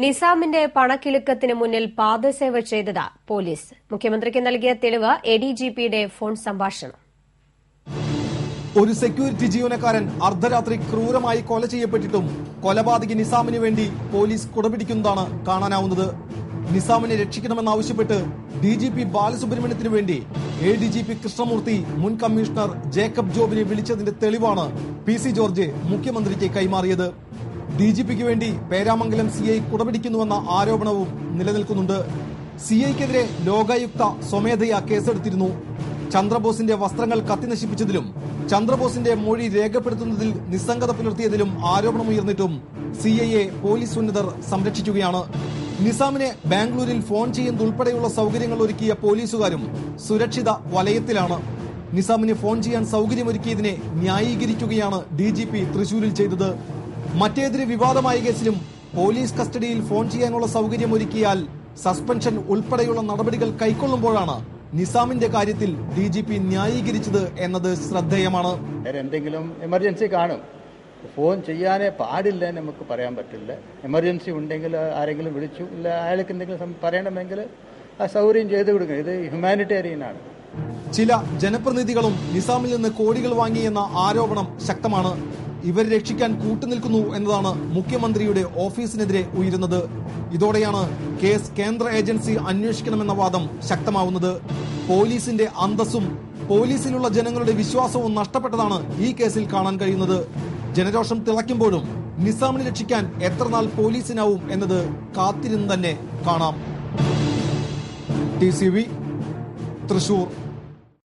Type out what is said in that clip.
നിസാമിന്റെ പണക്കിളുക്കത്തിന് മുന്നിൽ പാദസേവ ചെയ്തത് പോലീസ്. മുഖ്യമന്ത്രിക്ക് നൽകിയ തെളിവ് എഡിജിപിയുടെ ഫോൺ സംഭാഷണം. ഒരു സെക്യൂരിറ്റി ജീവനക്കാരൻ അർദ്ധരാത്രി ക്രൂരമായി കൊല ചെയ്യപ്പെട്ടിട്ടും കൊലപാതകി നിസാമിന് വേണ്ടി പോലീസ് കുടപിടിക്കുന്നതാണ് കാണാനാവുന്നത്. നിസാമിനെ രക്ഷിക്കണമെന്നാവശ്യപ്പെട്ട് ഡി ജി പി ബാലസുബ്രഹ്മണ്യത്തിനു വേണ്ടി A D G P Krishnamurthy മുൻ കമ്മീഷണർ ജേക്കബ് ജോബിനെ വിളിച്ചതിന്റെ തെളിവാണ് പി സി ജോർജ് മുഖ്യമന്ത്രിക്ക് കൈമാറിയത്. ഡി ജി പിക്ക് വേണ്ടി പേരാമംഗലം സി ഐ കുടപിടിക്കുന്നുവെന്ന ആരോപണവും നിലനിൽക്കുന്നുണ്ട്. സി ഐക്കെതിരെ ലോകായുക്ത സ്വമേധയാ കേസെടുത്തിരുന്നു. ചന്ദ്രബോസിന്റെ വസ്ത്രങ്ങൾ കത്തിനശിപ്പിച്ചതിലും ചന്ദ്രബോസിന്റെ മൊഴി രേഖപ്പെടുത്തുന്നതിൽ നിസ്സംഗത പുലർത്തിയതിലും ആരോപണമുയർന്നിട്ടും സി ഐ എ പോലീസ് ഉന്നതർ സംരക്ഷിക്കുകയാണ്. നിസാമിനെ ബാംഗ്ലൂരിൽ ഫോൺ ചെയ്യുന്നതുൾപ്പെടെയുള്ള സൗകര്യങ്ങൾ ഒരുക്കിയ പോലീസുകാരും സുരക്ഷിത വലയത്തിലാണ്. നിസാമിന് ഫോൺ ചെയ്യാൻ സൗകര്യമൊരുക്കിയതിനെ ന്യായീകരിക്കുകയാണ് ഡി ജി പി തൃശൂരിൽ ചെയ്തത്. മറ്റേതൊരു വിവാദമായ കേസിലും പോലീസ് കസ്റ്റഡിയിൽ ഫോൺ ചെയ്യാനുള്ള സൗകര്യം ഒരുക്കിയാൽ സസ്പെൻഷൻ ഉൾപ്പെടെയുള്ള നടപടികൾ കൈക്കൊള്ളുമ്പോഴാണ് നിസാമിന്റെ കാര്യത്തിൽ ഡി ജി പി ന്യായീകരിച്ചത് എന്നത് ശ്രദ്ധേയമാണ്. എന്തെങ്കിലും എമർജൻസി കാണും. ഫോൺ ചെയ്യാനേ പാടില്ല നമുക്ക് പറയാൻ പറ്റില്ല. എമർജൻസി ഉണ്ടെങ്കിൽ ആരെങ്കിലും വിളിച്ചു ഇല്ല അയാൾക്ക് എന്തെങ്കിലും പറയണമെങ്കിൽ ആ സൗകര്യം ചെയ്തു കൊടുക്കുക. ഇത് ഹ്യൂമാനിറ്റേറിയൻ ആണ്. ചില ജനപ്രതിനിധികളും നിസാമിൽ നിന്ന് കോടികൾ വാങ്ങിയെന്ന ആരോപണം ശക്തമാണ്. ഇവരെ രക്ഷിക്കാൻ കൂട്ടുനിൽക്കുന്നു എന്നതാണ് മുഖ്യമന്ത്രിയുടെ ഓഫീസിനെതിരെ ഉയരുന്നത്. ഇതോടെയാണ് കേസ് കേന്ദ്ര ഏജൻസി അന്വേഷിക്കണമെന്ന വാദം ശക്തമാവുന്നത്. പോലീസിന്റെ അന്തസ്സും പോലീസിലുള്ള ജനങ്ങളുടെ വിശ്വാസവും നഷ്ടപ്പെട്ടതാണ് ഈ കേസിൽ കാണാൻ കഴിയുന്നത്. ജനരോഷം തിളയ്ക്കുമ്പോഴും നിസാമിനെ രക്ഷിക്കാൻ എത്ര നാൾ പോലീസിനാവും എന്നത് കാത്തിരുന്ന് തന്നെ കാണാം. T C V Thrissur.